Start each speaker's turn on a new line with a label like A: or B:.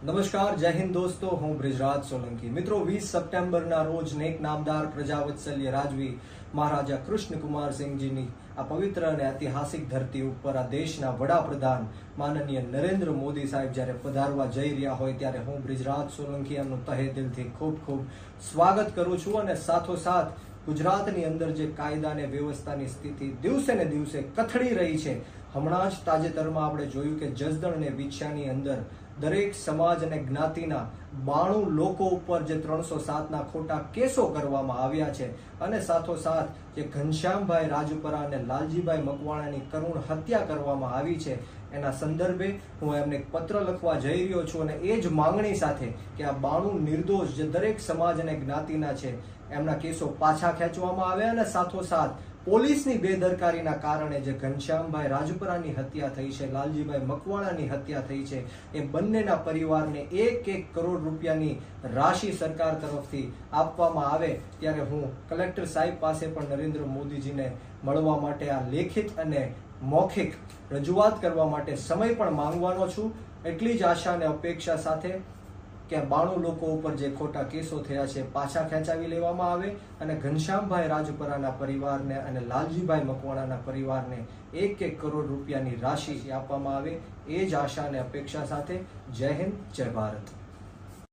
A: નમસ્કાર, જય હિન્દ દોસ્તો. હું બ્રિજરાજ સોલંકી. મિત્રો, વીસ સપ્ટેમ્બરના રોજ નેક નામદાર પ્રજાવત્સલ્ય રાજવી મહારાજા કૃષ્ણકુમાર સિંહજીની આ પવિત્ર અને ઐતિહાસિક ધરતી ઉપર આ દેશના વડાપ્રધાન માનનીય નરેન્દ્ર મોદી સાહેબ જ્યારે પધારવા જઈ રહ્યા હોય ત્યારે હું બ્રિજરાજ સોલંકી એમનું તહે દિલથી ખૂબ ખૂબ સ્વાગત કરું છું અને સાથોસાથ ગુજરાતની અંદર જે કાયદા અને વ્યવસ્થાની સ્થિતિ દિવસે ને દિવસે કથળી રહી છે હમણાં જ તાજેતરમાં આપણે જોયું કે જસદણ અને વિછિયાની અંદર દરેક સમાજ અને જ્ઞાતિના બાણું લોકો ઉપર જે ત્રણસો સાતના ખોટા કેસો કરવામાં આવ્યા છે અને સાથોસાથ જે ઘનશ્યામભાઈ રાજપરા અને લાલજીભાઈ મકવાણાની કરુણ હત્યા કરવામાં આવી છે, એના સંદર્ભે હું એમને પત્ર લખવા જઈ રહ્યો છું અને એ જ માંગણી સાથે કે આ બાણું નિર્દોષ જે દરેક સમાજ અને જ્ઞાતિના છે, એમના કેસો પાછા ખેંચવામાં આવે અને સાથોસાથ પોલીસની બેદરકારીના કારણે જે ઘનશ્યામભાઈ રાજપરાની હત્યા થઈ છે, લાલજીભાઈ મકવાણાની હત્યા થઈ છે, એ બંનેના પરિવારને એક એક કરોડ રૂપિયાની રાશિ સરકાર તરફથી આપવામાં આવે ત્યારે હું કલેક્ટર સાહેબ પાસે પણ નરેન્દ્ર મોદીજીને મળવા માટે આ લેખિત અને મૌખિક રજૂઆત કરવા માટે સમય પણ માંગવાનો છું. એટલી જ આશા અને અપેક્ષા સાથે કે બાણું લોકો ઉપર જે ખોટા કેસો થયા છે, પાછા ખેંચાવી લેવામાં આવે અને ઘનશ્યામભાઈ રાજપરાના પરિવારને અને લાલજીભાઈ મકવાણાના પરિવારને એક એક કરોડ રૂપિયાની રાશિ આપવામાં આવે. એ જ આશા અને અપેક્ષા સાથે. જય હિન્દ, જય ભારત.